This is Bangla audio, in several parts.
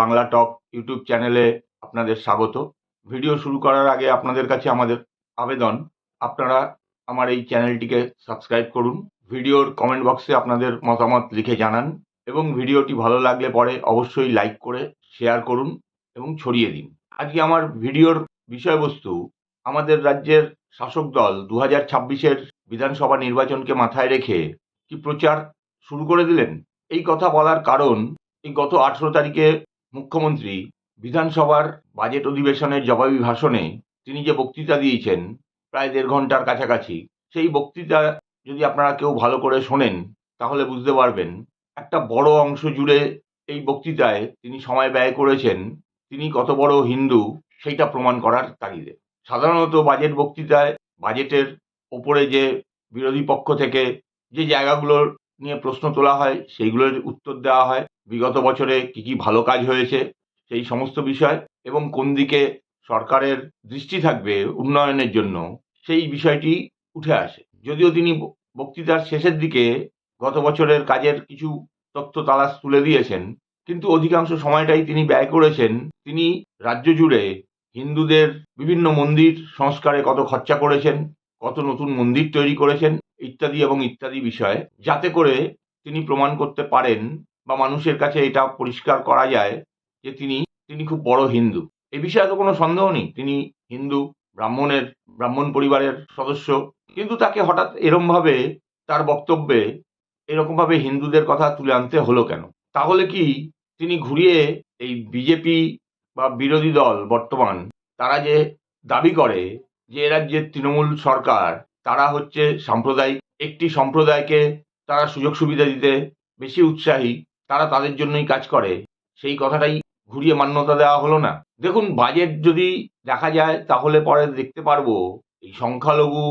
বাংলা টক ইউটিউব চ্যানেলে আপনাদের স্বাগত। ভিডিও শুরু করার আগে আপনাদের কাছে আমাদের আবেদন। আপনারা আমার এই চ্যানেলটিকে সাবস্ক্রাইব করুন, ভিডিওর কমেন্ট বক্সে আপনাদের মতামত লিখে জানান এবং ভিডিওটি ভালো লাগলে পরে অবশ্যই লাইক করে, শেয়ার করুন এবং ছড়িয়ে দিন। আজকে আমার ভিডিওর বিষয়বস্তু, আমাদের রাজ্যের শাসক দল দু হাজার ছাব্বিশের বিধানসভা নির্বাচনকে মাথায় রেখে কি প্রচার শুরু করে দিলেন? এই কথা বলার কারণ এই গত আঠেরো তারিখে মুখ্যমন্ত্রী বিধানসভার বাজেট অধিবেশনের জবাবি ভাষণে তিনি যে বক্তৃতা দিয়েছেন, প্রায় দেড় ঘণ্টার কাছাকাছি, সেই বক্তৃতা যদি আপনারা কেউ ভালো করে শোনেন, তাহলে বুঝতে পারবেন একটা বড় অংশ জুড়ে এই বক্তৃতায় তিনি সময় ব্যয় করেছেন, তিনি কত বড় হিন্দু সেইটা প্রমাণ করার তাগিদে। সাধারণত বাজেট বক্তৃতায় বাজেটের ওপরে যে বিরোধী পক্ষ থেকে যে জায়গাগুলোর নিয়ে প্রশ্ন তোলা হয়, সেইগুলোর উত্তর দেওয়া হয়, বিগত বছরে কি কি ভালো কাজ হয়েছে, সেই সমস্ত বিষয় এবং কোন দিকে সরকারের দৃষ্টি থাকবে উন্নয়নের জন্য, সেই বিষয়টি উঠে আসে। যদিও তিনি বক্তৃতার শেষের দিকে গত বছরের কাজের কিছু তথ্য তালাশ তুলে দিয়েছেন, কিন্তু অধিকাংশ সময়টাই তিনি ব্যয় করেছেন, তিনি রাজ্য জুড়ে হিন্দুদের বিভিন্ন মন্দির সংস্কারে কত খরচা করেছেন, কত নতুন মন্দির তৈরি করেছেন ইত্যাদি এবং ইত্যাদি বিষয়ে, যাতে করে তিনি প্রমাণ করতে পারেন বা মানুষের কাছে এটা পরিষ্কার করা যায় যে তিনি তিনি খুব বড় হিন্দু। এ বিষয়ে তো কোনো সন্দেহ নেই। তিনি হিন্দু, ব্রাহ্মণের, ব্রাহ্মণ পরিবারের সদস্য। কিন্তু তাকে হঠাৎ এরমভাবে তার বক্তব্যে এরকমভাবে হিন্দুদের কথা তুলে আনতে হলো কেন? তাহলে কি তিনি ঘুরিয়ে এই বিজেপি বা বিরোধী দল বর্তমান, তারা যে দাবি করে যে এ তৃণমূল সরকার তারা হচ্ছে সাম্প্রদায়িক। একটি সম্প্রদায়কে তারা সুযোগ সুবিধা দিতে বেশি উৎসাহী, তারা তাদের জন্যই কাজ করে। সেই কথাটাই ঘুরিয়ে মান্যতা দেওয়া হলো না। দেখুন বাজেট যদি দেখা যায়, তাহলে পরে দেখতে পারব এই সংখ্যালঘু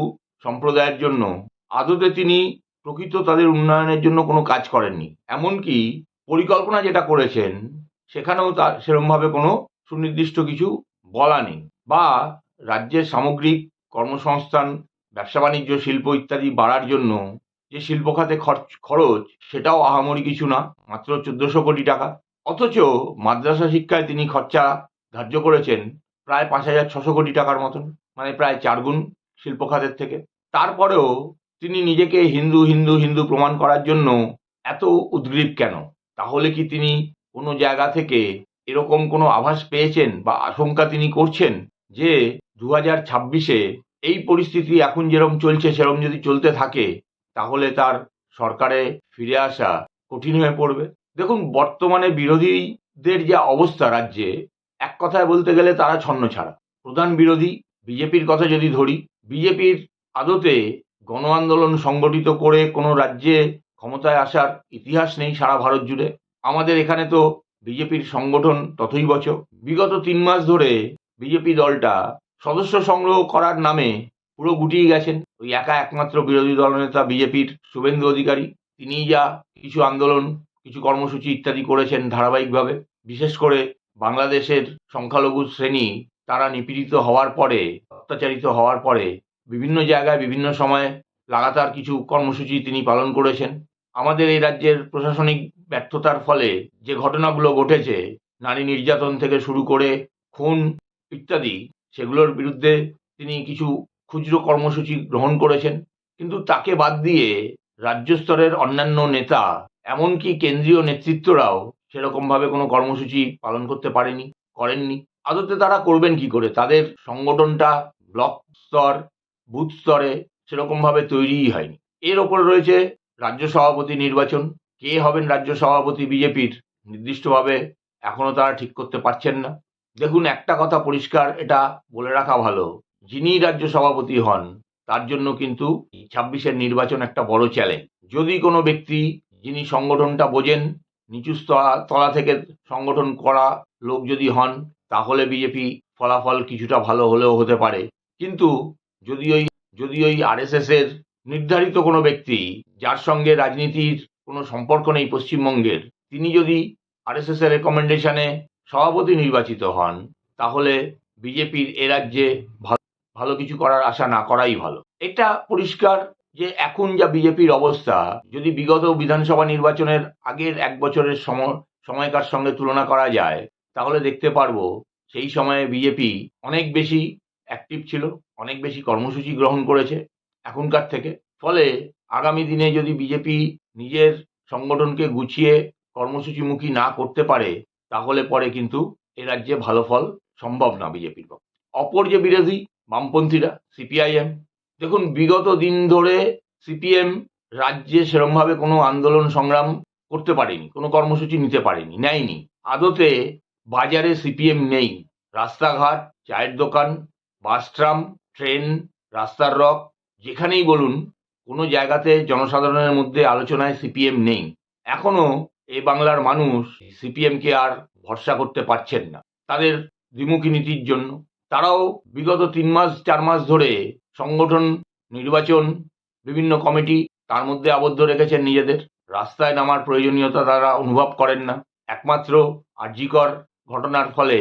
সম্প্রদায়ের জন্য। আদতে তিনি প্রকৃত তাদের উন্নয়নের জন্য কোনো কাজ করেননি। এমনকি পরিকল্পনা যেটা করেছেন, সেখানেও তার সেরমভাবে কোনো সুনির্দিষ্ট কিছু বলা নেই। বা রাজ্যের সামগ্রিক কর্মসংস্থান ব্যবসা বাণিজ্য, শিল্প ইত্যাদি বাড়ার জন্য যে শিল্প খাতে খরচ খরচ, সেটাও আহামরি কিছু না, মাত্র চোদ্দশো কোটি টাকা। অথচ মাদ্রাসা শিক্ষায় তিনি খরচা ধার্য করেছেন প্রায় পাঁচ হাজার ছশো কোটি টাকার মতন মানে প্রায় চারগুণ শিল্প খাতের থেকে। তারপরেও তিনি নিজেকে হিন্দু হিন্দু হিন্দু প্রমাণ করার জন্য এত উদ্গ্রীব কেন? তাহলে কি তিনি কোনো জায়গা থেকে এরকম কোনো আভাস পেয়েছেন বা আশঙ্কা তিনি করছেন যে দু হাজার ছাব্বিশে এই পরিস্থিতি এখন যেরম চলছে, সেরম যদি চলতে থাকে, তাহলে তার সরকারে ফিরে আসা কঠিন হয়ে পড়বে। দেখুন, বর্তমানে বিরোধীদের যে অবস্থা রাজ্যে, এক কথায় বলতে গেলে তারা ছন্ন ছাড়া। প্রধান বিরোধী, বিজেপির কথা যদি ধরি, বিজেপির আদতে গণ আন্দোলন সংগঠিত করে কোনো রাজ্যে ক্ষমতায় আসার ইতিহাস নেই সারা ভারত জুড়ে। আমাদের এখানে তো বিজেপির সংগঠন তথই বচ বিগত তিন মাস ধরে বিজেপি দলটা সদস্য সংগ্রহ করার নামে পুরো গুটিয়ে গেছেন ওই একা একমাত্র বিরোধী দলনেতা বিজেপির শুভেন্দু অধিকারী। তিনিই যা কিছু আন্দোলন, কিছু কর্মসূচি ইত্যাদি করেছেন ধারাবাহিকভাবে। বিশেষ করে বাংলাদেশের সংখ্যালঘু শ্রেণি, তারা নিপীড়িত হওয়ার পরে, অত্যাচারিত হওয়ার পরে বিভিন্ন জায়গায়, বিভিন্ন সময়ে লাগাতার কিছু কর্মসূচি তিনি পালন করেছেন। আমাদের এই রাজ্যের প্রশাসনিক ব্যর্থতার ফলে যে ঘটনাগুলো ঘটেছে, নারী নির্যাতন থেকে শুরু করে, খুন ইত্যাদি সেগুলোর বিরুদ্ধে তিনি কিছু খুচরো কর্মসূচি গ্রহণ করেছেন। কিন্তু তাকে বাদ দিয়ে রাজ্য স্তরের অন্যান্য নেতা, এমনকি কেন্দ্রীয় নেতৃত্বরাও সেরকমভাবে কোনো কর্মসূচি পালন করতে পারেনি, করেননি। আদতে তারা করবেন কি করে? তাদের সংগঠনটা ব্লক স্তর, বুথ স্তরে সেরকমভাবে তৈরিই হয়নি। এর ওপর রয়েছে রাজ্য সভাপতি নির্বাচন। কে হবেন রাজ্য সভাপতি বিজেপির? নির্দিষ্টভাবে এখনও তারা ঠিক করতে পারছেন না। দেখুন, একটা কথা পরিষ্কার, এটা বলে রাখা ভালো। যিনি রাজ্য সভাপতি হন, তার জন্য কিন্তু ছাব্বিশের নির্বাচন একটা বড় চ্যালেঞ্জ যদি কোনো ব্যক্তি, যিনি সংগঠনটা বোঝেন, নিচু তলা থেকে সংগঠন করা লোক যদি হন, তাহলে বিজেপি ফলাফল কিছুটা ভালো হলেও হতে পারে। কিন্তু যদি ওই যদি ওই আরএসএস এর নির্ধারিত কোনো ব্যক্তি, যার সঙ্গে রাজনীতির কোনো সম্পর্ক নেই পশ্চিমবঙ্গের, তিনি যদি আরএসএস এর রেকমেন্ডেশনে সভাপতি নির্বাচিত হন, তাহলে বিজেপির এ রাজ্যে ভালো কিছু করার আশা না করাই ভালো। এটা পরিষ্কার যে এখন যা বিজেপির অবস্থা, যদি বিগত বিধানসভা নির্বাচনের আগের এক বছরের সম, সময়কার সঙ্গে তুলনা করা যায়, তাহলে দেখতে পারব সেই সময়ে বিজেপি অনেক বেশি অ্যাক্টিভ ছিল, অনেক বেশি কর্মসূচি গ্রহণ করেছে এখনকার থেকে। ফলে আগামী দিনে যদি বিজেপি নিজের সংগঠনকে গুছিয়ে কর্মসূচিমুখী না করতে পারে তাহলে পরে কিন্তু এ রাজ্যে ভালো ফল সম্ভব না বিজেপির পক্ষে। অপর যে বিরোধী, বামপন্থীরা, সিপিআইএম। দেখুন, বিগত দিন ধরে সিপিএম রাজ্যে সেরমভাবে কোনো আন্দোলন সংগ্রাম করতে পারেনি, কোনো কর্মসূচি নিতে পারেনি, নেয়নি। আদতে বাজারে সিপিএম নেই। রাস্তাঘাট, চায়ের দোকান বাস ট্রাম ট্রেন, রাস্তার রক, যেখানেই বলুন, কোনো জায়গাতে জনসাধারণের মধ্যে আলোচনায় সিপিএম নেই। এখনও এই বাংলার মানুষ সিপিএমকে আর ভরসা করতে পারছেন না। তাদের দ্বিমুখী নীতির জন্য তারাও বিগত তিন মাস, চার মাস ধরে সংগঠন, নির্বাচন, বিভিন্ন কমিটি তার মধ্যে আবদ্ধ রেখেছেন নিজেদের। রাস্তায় নামার প্রয়োজনীয়তা তারা অনুভব করেন না। একমাত্র আর্যিকর ঘটনার ফলে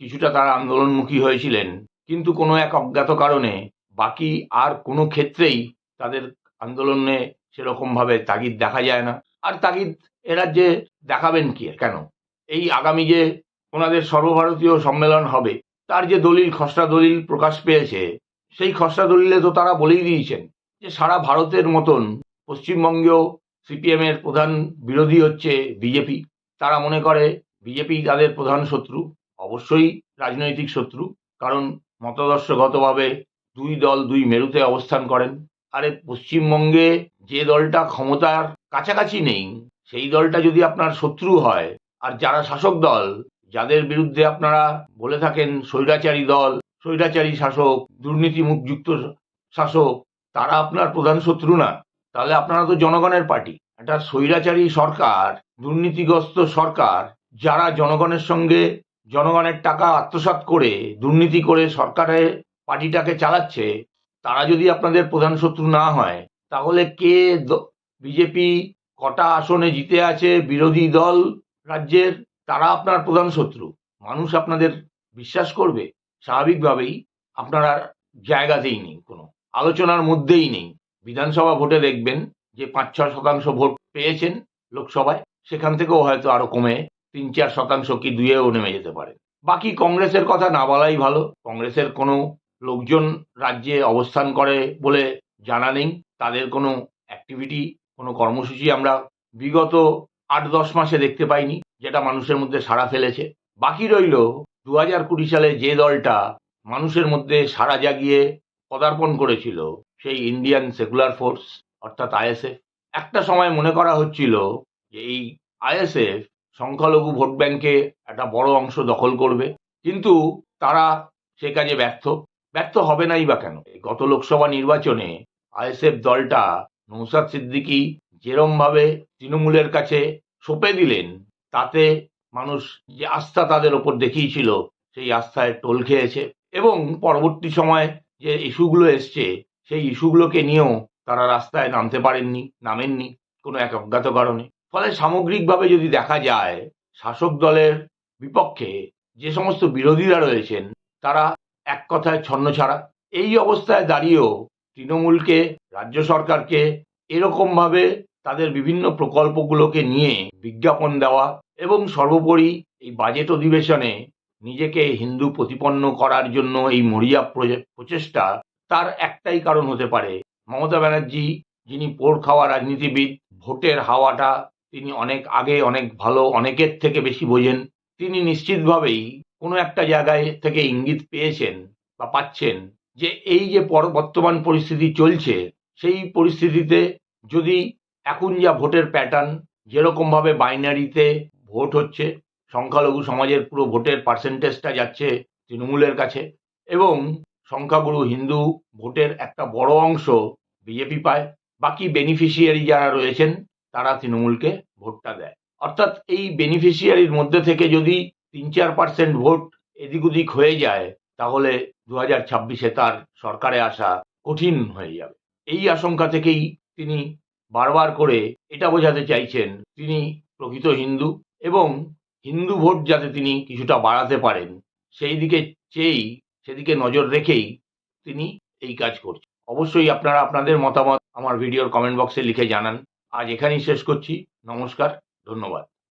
কিছুটা তারা আন্দোলনমুখী হয়েছিলেন। কিন্তু কোনো এক অজ্ঞাত কারণে বাকি আর কোনো ক্ষেত্রেই তাদের আন্দোলনে সেরকমভাবে তাগিদ দেখা যায় না। আর তাগিদ, এ রাজ্যে দেখাবেন কি, কেন? এই আগামী যে ওনাদের সর্বভারতীয় সম্মেলন হবে, তার যে দলিল, খসড়া দলিল প্রকাশ পেয়েছে, সেই খসড়া দলিলে তো তারা বলেই দিয়েছেন যে সারা ভারতের মতন পশ্চিমবঙ্গেও সিপিএম এর প্রধান বিরোধী হচ্ছে বিজেপি। তারা মনে করে বিজেপি তাদের প্রধান শত্রু, অবশ্যই রাজনৈতিক শত্রু, কারণ মতাদর্শগতভাবে দুই দল দুই মেরুতে অবস্থান করেন। আরে পশ্চিমবঙ্গে যে দলটা ক্ষমতার কাছাকাছি নেই, সেই দলটা যদি আপনার শত্রু হয়, আর যারা শাসক দল, যাদের বিরুদ্ধে আপনারা বলে থাকেন স্বৈরাচারী দল, স্বৈরাচারী শাসক, দুর্নীতিমুক্ত শাসক, তারা আপনার প্রধান শত্রু না, তাহলে আপনারা তো জনগণের পার্টি। একটা স্বৈরাচারী সরকার, দুর্নীতিগ্রস্ত সরকার, যারা জনগণের সঙ্গে জনগণের টাকা আত্মসাৎ করে দুর্নীতি করে সরকারের পার্টিটাকে চালাচ্ছে তারা যদি আপনাদের প্রধান শত্রু না হয়, তাহলে কে বিজেপি কটা আসনে জিতে আছে বিরোধী দল রাজ্যের, তারা আপনার প্রধান শত্রু। মানুষ আপনাদের বিশ্বাস করবে, স্বাভাবিকভাবেই আপনারা জায়গাতেই নেই, কোনো আলোচনার মধ্যেই নেই। বিধানসভা ভোটে দেখবেন যে পাঁচ ছয় শতাংশ ভোট পেয়েছেন লোকসভায়, সেখান থেকেও হয়তো আরও কমে তিন চার শতাংশ কি দুয়েও নেমে যেতে পারে। বাকি কংগ্রেসের কথা না বলাই ভালো, কংগ্রেসের কোনো লোকজন রাজ্যে অবস্থান করে বলে জানা নেই। তাদের কোনো অ্যাক্টিভিটি কোনো কর্মসূচি আমরা বিগত আট দশ মাসে দেখতে পাইনি, যেটা মানুষের মধ্যে সাড়া ফেলেছে। বাকি রইল দু হাজার কুড়ি সালে যে দলটা মানুষের মধ্যে সাড়া জাগিয়ে পদার্পণ করেছিল, সেই ইন্ডিয়ান সেকুলার ফোর্স অর্থাৎ আইএসএফ একটা সময় মনে করা হচ্ছিল যে এই আইএসএফ সংখ্যালঘু ভোট ব্যাংকে একটা বড় অংশ দখল করবে, কিন্তু তারা সে কাজে ব্যর্থ। ব্যর্থ হবে নাই বা কেন? গত লোকসভা নির্বাচনে আইএসএফ দলটা নৌসাদ সিদ্দিকি যেরমভাবে তৃণমূলের কাছে সঁপে দিলেন, তাতে মানুষ যে আস্থা তাদের ওপর দেখিয়েছিল, সেই আস্থায় টোল খেয়েছে এবং পরবর্তী সময় যে ইস্যুগুলো এসছে, সেই ইস্যুগুলোকে নিয়েও তারা রাস্তায় নামতে পারেননি, নামেননি কোনো এক অজ্ঞাত কারণে। ফলে সামগ্রিকভাবে যদি দেখা যায়, শাসক দলের বিপক্ষে যে সমস্ত বিরোধীরা রয়েছেন, তারা এক কথায় ছন্ন ছাড়া এই অবস্থায় দাঁড়িয়েও তৃণমূলকে, রাজ্য সরকারকে এরকমভাবে তাদের বিভিন্ন প্রকল্পগুলোকে নিয়ে বিজ্ঞাপন দেওয়া এবং সর্বোপরি এই বাজেট অধিবেশনে নিজেকে হিন্দু প্রতিপন্ন করার জন্য এই মরিয়া প্রচেষ্টা তার একটাই কারণ হতে পারে। মমতা ব্যানার্জি, যিনি পোড় খাওয়া রাজনীতিবিদ, ভোটের হাওয়াটা তিনি অনেক আগে অনেক ভালো, অনেকের থেকে বেশি বোঝেন। তিনি নিশ্চিতভাবেই কোনো একটা জায়গায় থেকে ইঙ্গিত পেয়েছেন বা পাচ্ছেন যে এই যে বর্তমান পরিস্থিতি চলছে, সেই পরিস্থিতিতে যদি এখন যা ভোটের প্যাটার্ন যেরকমভাবে বাইনারিতে ভোট হচ্ছে, সংখ্যালঘু সমাজের পুরো ভোটের পার্সেন্টেজটা যাচ্ছে তৃণমূলের কাছে এবং সংখ্যাগুরু হিন্দু ভোটের একটা বড় অংশ বিজেপি পায়, বাকি বেনিফিশিয়ারি যারা রয়েছেন তারা তৃণমূলকে ভোটটা দেয়। অর্থাৎ এই বেনিফিশিয়ারির মধ্যে থেকে যদি তিন চার পার্সেন্ট ভোট এদিক ওদিক হয়ে যায়, তাহলে দু হাজার ছাব্বিশে তার সরকারে আসা কঠিন হয়ে যাবে। এই আশঙ্কা থেকেই তিনি বারবার করে এটা বোঝাতে চাইছেন, তিনি প্রকৃত হিন্দু এবং হিন্দু ভোট যাতে তিনি কিছুটা বাড়াতে পারেন, সেই দিকে চেয়েই, সেদিকে নজর রেখেই তিনি এই কাজ করছেন। অবশ্যই আপনারা আপনাদের মতামত আমার ভিডিওর কমেন্ট বক্সে লিখে জানান। আজ এখানেই শেষ করছি। নমস্কার, ধন্যবাদ।